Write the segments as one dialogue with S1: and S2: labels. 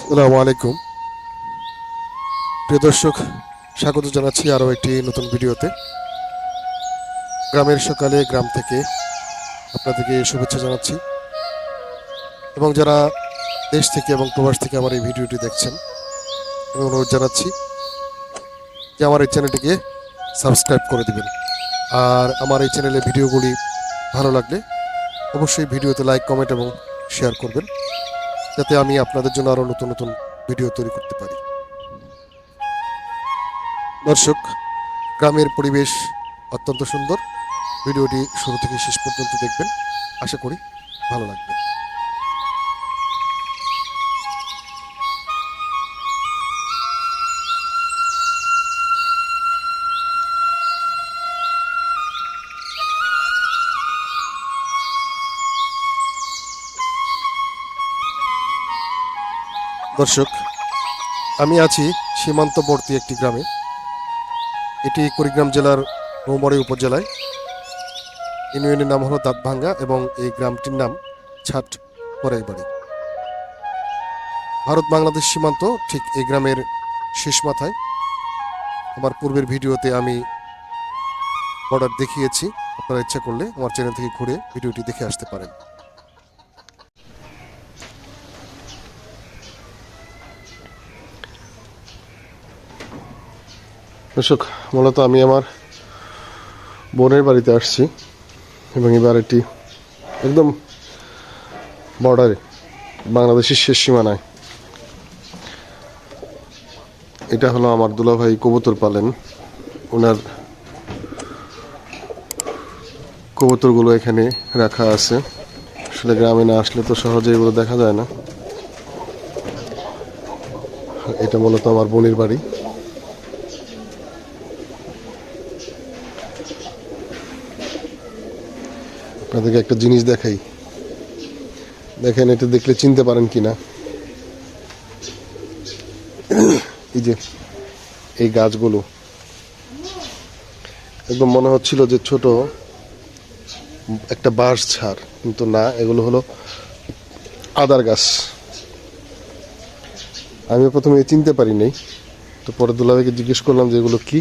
S1: আসসালামু আলাইকুম। প্রিয় দর্শক, স্বাগত জানাচ্ছি আরও একটি নতুন ভিডিওতে। গ্রামের সকালে গ্রাম থেকে আপনাদেরকে শুভেচ্ছা জানাচ্ছি। এবং যারা দেশ থেকে এবং প্রবাস থেকে আমার এই ভিডিওটি দেখছেন এবং অনুরোধ জানাচ্ছি যে আমার এই চ্যানেলটিকে সাবস্ক্রাইব করে দিবেন। আর আমার এই চ্যানেলে ভিডিওগুলি ভালো লাগলে অবশ্যই ভিডিওতে লাইক, কমেন্ট এবং শেয়ার করবেন। যাতে আমি আপনাদের জন্য আরও নতুন নতুন ভিডিও তৈরি করতে পারি। দর্শক, গ্রামের পরিবেশ অত্যন্ত সুন্দর। ভিডিওটি শুরু থেকে শেষ পর্যন্ত দেখবেন। আশা করি ভালো লাগবে। দর্শক, আমি আছি সীমান্তবর্তী একটি গ্রামে। এটি কুড়িগ্রাম জেলার বৌমারি উপজেলায়। ইউনিয়নের নাম হলো দাঁতভাঙ্গা এবং এই গ্রামটির নাম ছাট পরের বাড়ি ভারত বাংলাদেশ সীমান্ত ঠিক এই গ্রামের শেষ মাথায়। আমার পূর্বের ভিডিওতে আমি বর্ডার দেখিয়েছি, আপনারা ইচ্ছা করলে আমার চ্যানেল থেকে ঘুরে ভিডিওটি দেখে আসতে পারেন। দর্শক, মূলত আমি আমার বোনের বাড়িতে আসছি এবং এবার এটি একদম বর্ডারে বাংলাদেশের শেষ সীমানায়। এটা হলো আমার দুলাভাই কবুতর পালেন। ওনার কবুতরগুলো এখানে রাখা আছে। আসলে গ্রামে না আসলে তো সহজে এগুলো দেখা যায় না। এটা মূলত আমার বোনের বাড়ি। আপনাদেরকে একটা জিনিস দেখাই। দেখেন, এটা দেখলে চিনতে পারেন কি না এই যে, এই গাছগুলো। একদম মনে হচ্ছিল যে ছোট একটা বাঁশ ছাড় কিন্তু না, এগুলো হলো আদার গাছ। আমি প্রথমে চিনতে পারি নাই, তো পরে দুলাভাইকে জিজ্ঞেস করলাম যে এগুলো কি।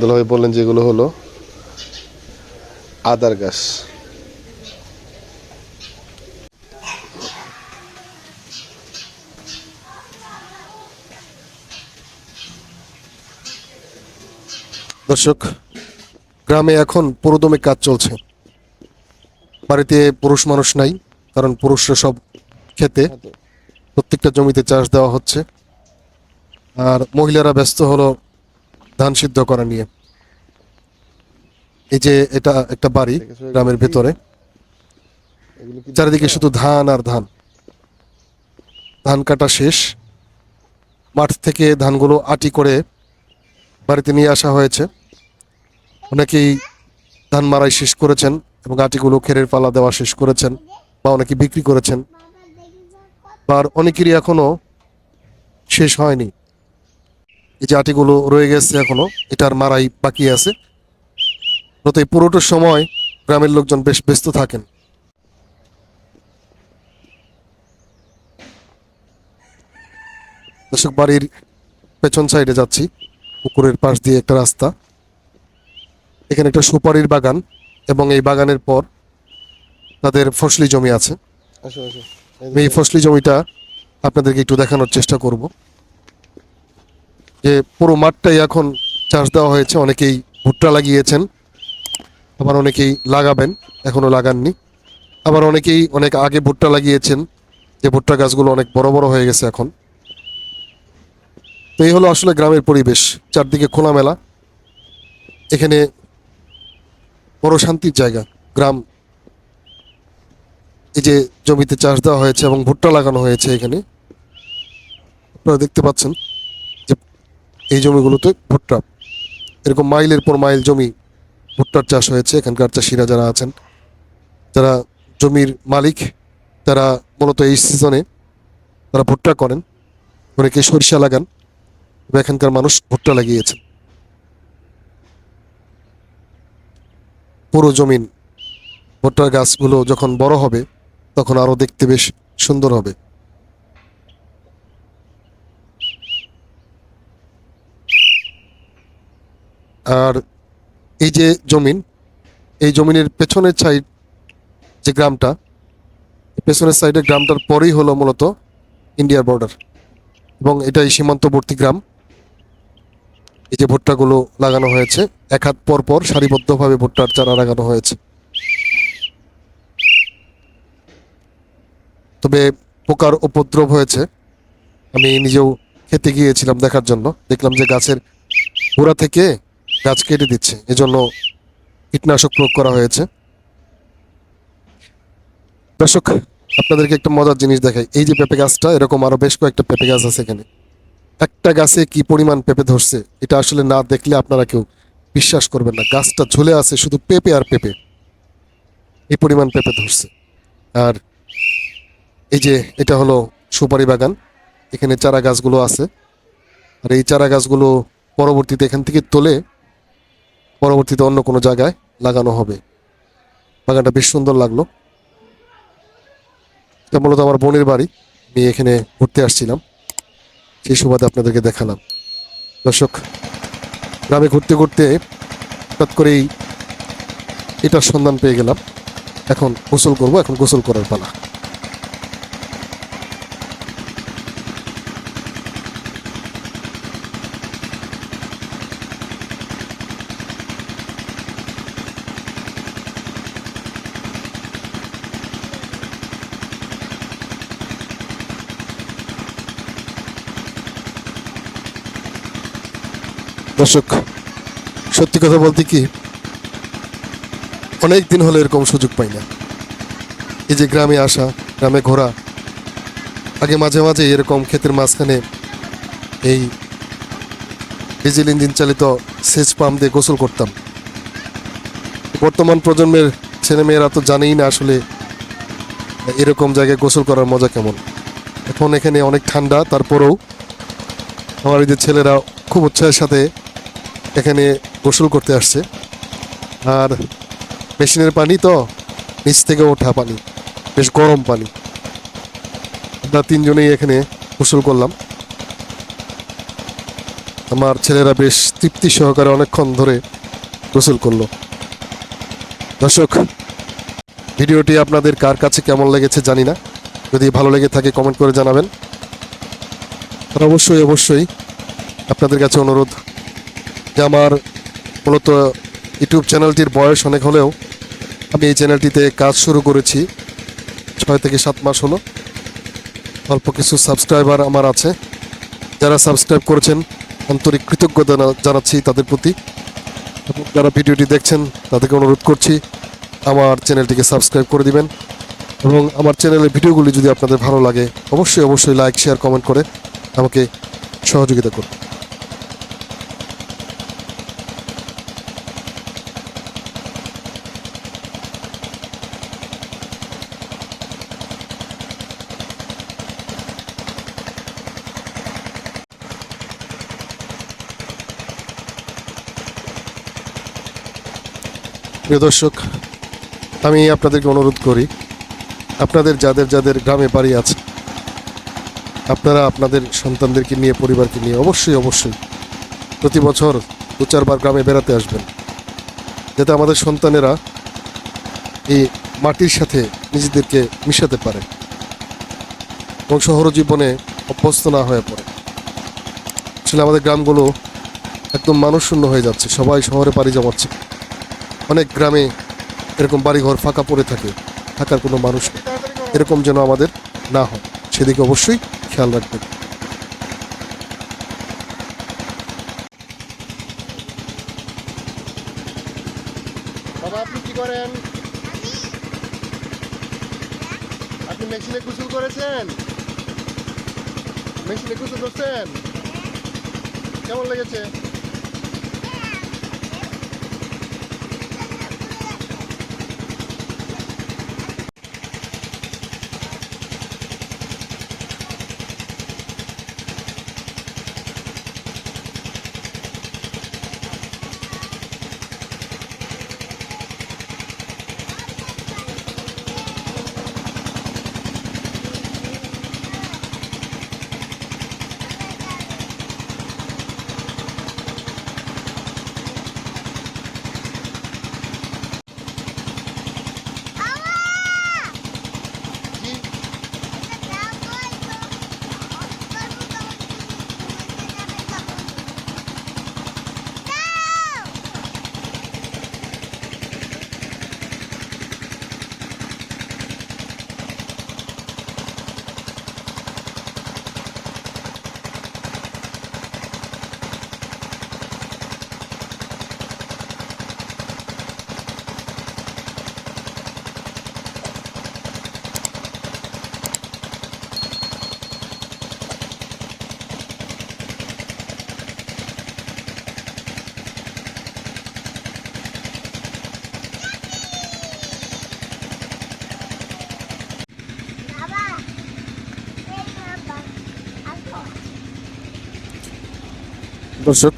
S1: দুলাভাই বললেন যে এগুলো হলো আদার গাছ। দর্শক, গ্রামে এখন পুরোদমে কাজ চলছে। বাড়িতে পুরুষ মানুষ নাই, কারণ পুরুষরা সব খেতে। প্রত্যেকটা জমিতে চাষ দেওয়া হচ্ছে। আর মহিলারা ব্যস্ত হলো ধান সিদ্ধ করা নিয়ে। এই যে এটা একটা বাড়ি গ্রামের ভেতরে। চারিদিকে শুধু ধান আর ধান। ধান কাটা শেষ। মাঠ থেকে ধানগুলো আটি করে বাড়িতে নিয়ে আসা হয়েছে। অনেকেই ধান মারাই শেষ করেছেন এবং আটিগুলো খেরের পালা দেওয়া শেষ করেছেন বা অনেকে বিক্রি করেছেন। আর অনেকেরই এখনও শেষ হয়নি। এই যে আটিগুলো রয়ে গেছে এখনও, এটার মারাই বাকি আছে। মূলত এই পুরোটা সময় গ্রামের লোকজন বেশ ব্যস্ত থাকেন। দর্শক বাড়ির পেছন সাইডে যাচ্ছি। পুকুরের পাশ দিয়ে একটা রাস্তা। এখানে একটা সুপারির বাগান এবং এই বাগানের পর তাদের ফসলি জমি আছে। এই ফসলি জমিটা আপনাদেরকে একটু দেখানোর চেষ্টা করব। যে পুরো মাঠটাই এখন চাষ দেওয়া হয়েছে। অনেকেই ভুট্টা লাগিয়েছেন। আবার অনেকেই লাগাবেন, এখনও লাগাননি। আবার অনেকেই অনেক আগে ভুট্টা লাগিয়েছেন, যে ভুট্টা গাছগুলো অনেক বড় বড় হয়ে গেছে এখন। তো এই হলো আসলে গ্রামের পরিবেশ, চারদিকে খোলামেলা। এখানে বড় শান্তির জায়গা, গ্রাম। এই যে জমিতে চাষ দেওয়া হয়েছে এবং ভুট্টা লাগানো হয়েছে এখানে। আপনারা দেখতে পাচ্ছেন যে এই জমিগুলোতে ভুট্টা। এরকম মাইলের পর মাইল জমি ভুট্টার চাষ হয়েছে, এখানকার চাষিরা যারা আছেন, যারা জমির মালিক, তারা মূলত এই সিজনে তারা ভুট্টা করেন। অনেকে সরিষা লাগান এখানকার মানুষ ভুট্টা লাগিয়েছেন। পুরো জমিন, ভুট্টার গাছগুলো যখন বড় হবে, তখন আরও দেখতে বেশ সুন্দর হবে। আর এই যে জমিন, এই জমিনের পেছনের সাইড যে গ্রামটা, পেছনের সাইডে গ্রামটার পরেই হলো মূলত ইন্ডিয়ার বর্ডার এবং এটাই সীমান্তবর্তী গ্রাম। এই যে ভুট্টাগুলো লাগানো হয়েছে, এক হাত পর পর সারিবদ্ধভাবে ভুট্টার চারা লাগানো হয়েছে। তবে পোকার উপদ্রব হয়েছে। আমি নিজেও খেতে গিয়েছিলাম দেখার জন্য। দেখলাম যে গাছের গোড়া থেকে গাছ কেটে দিচ্ছে। এজন্য কীটনাশক প্রয়োগ করা হয়েছে। দর্শক, আপনাদেরকে একটা মজার জিনিস দেখাই। এই যে পেঁপে গাছটা, এরকম আরও বেশ কয়েকটা পেঁপে গাছ আছে এখানে। একটা গাছে কি পরিমাণ পেঁপে ধরছে, এটা আসলে না দেখলে আপনারা কেউ বিশ্বাস করবেন না। গাছটা ঝুলে আছে শুধু পেঁপে আর পেঁপে। এই পরিমাণ পেঁপে ধরছে। আর এই যে এটা হলো সুপারি বাগান। এখানে চারা গাছগুলো আছে। আর এই চারা গাছগুলো পরবর্তীতে এখান থেকে তোলে পরবর্তীতে অন্য কোনো জায়গায় লাগানো হবে। বাগানটা বেশ সুন্দর লাগল। এটা মূলত আমার বোনের বাড়ি। আমি এখানে ঘুরতে আসছিলাম। সেই সুবাদে আপনাদেরকে দেখালাম। দর্শক, গ্রামে ঘুরতে ঘুরতে হঠাৎ করেই এটার সন্ধান পেয়ে গেলাম। এখন গোসল করব, এখন গোসল করার পালা। দর্শক, সত্যি কথা বলতে কি, অনেক দিন হলো এরকম সুযোগ পাই না। এই যে গ্রামে আসা, গ্রামে ঘোরা, আগে মাঝে মাঝে এরকম ক্ষেতের মাঝখানে এই ডিজেল ইঞ্জিন চালিত সেচ পাম্প দিয়ে গোসল করতাম। বর্তমান প্রজন্মের ছেলেমেয়েরা তো জানেই না আসলে এরকম জায়গায় গোসল করার মজা কেমন। এখন এখানে অনেক ঠান্ডা, তারপরেও আমার এই যে ছেলেরা খুব উৎসাহের সাথে এখানে গোসল করতে আসছে। আর মেশিনের পানি তো নিচ থেকে ওঠা পানি, বেশ গরম পানি। আমরা তিনজনেই এখানে গোসল করলাম। আমার ছেলেরা বেশ তৃপ্তি সহকারে অনেকক্ষণ ধরে গোসল করল। দর্শক, ভিডিওটি আপনাদের কার কাছে কেমন লেগেছে জানি না। যদি ভালো লেগে থাকে কমেন্ট করে জানাবেন। আর অবশ্যই অবশ্যই আপনাদের কাছে অনুরোধ আমার মূলত ইউটিউব চ্যানেলটির বয়স অনেক হলেও আমি এই চ্যানেলটিতে কাজ শুরু করেছি। ছয় থেকে সাত মাস হলো। অল্প কিছু সাবস্ক্রাইবার আমার আছে। যারা সাবস্ক্রাইব করেছেন আন্তরিক কৃতজ্ঞতা জানা- জানাচ্ছি তাদের প্রতি। যারা ভিডিওটি দেখছেন, তাদেরকে অনুরোধ করছি, আমার চ্যানেলটিকে সাবস্ক্রাইব করে দিবেন। এবং আমার চ্যানেলের ভিডিওগুলি যদি আপনাদের ভালো লাগে, অবশ্যই অবশ্যই লাইক, শেয়ার, কমেন্ট করে আমাকে সহযোগিতা করুন প্রিয় দর্শক, আমি আপনাদেরকে অনুরোধ করি, আপনাদের যাদের যাদের গ্রামে বাড়ি আছে, আপনারা আপনাদের সন্তানদেরকে নিয়ে, পরিবারকে নিয়ে অবশ্যই অবশ্যই প্রতি বছর দু চারবার গ্রামে বেড়াতে আসবেন, যাতে আমাদের সন্তানেরা এই মাটির সাথে নিজেদেরকে মিশাতে পারে এবং শহর জীবনে অভ্যস্ত না হয়ে পড়ে। আসলে আমাদের গ্রামগুলো একদম মানুষ শূন্য হয়ে যাচ্ছে, সবাই শহরে পাড়ি জমাচ্ছে। অনেক গ্রামে এরকম বাড়িঘর ফাঁকা পড়ে থাকে, থাকার কোনো মানুষ নেই। এরকম যেন আমাদের না হয়। সেদিকে অবশ্যই খেয়াল রাখবেন। আপনি কি করেন? আপনি করছেন? কেমন লেগেছে? দর্শক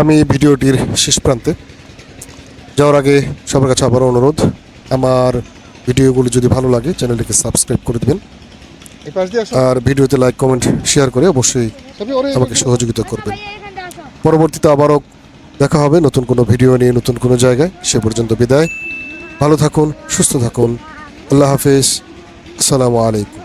S1: আমি ভিডিওটির শেষ প্রান্তে যাওয়ার আগে সবার কাছে আবারও অনুরোধ আমার ভিডিওগুলো যদি ভালো লাগে চ্যানেলটিকে সাবস্ক্রাইব করে দেবেন।
S2: এই
S1: আর ভিডিওতে লাইক কমেন্ট শেয়ার করে অবশ্যই আমাকে সহযোগিতা করবেন। পরবর্তীতে আবারও দেখা হবে নতুন কোনো ভিডিও নিয়ে নতুন কোনো জায়গায়। সে পর্যন্ত বিদায়। ভালো থাকুন সুস্থ থাকুন। আল্লাহ হাফিজ। আসসালামু আলাইকুম।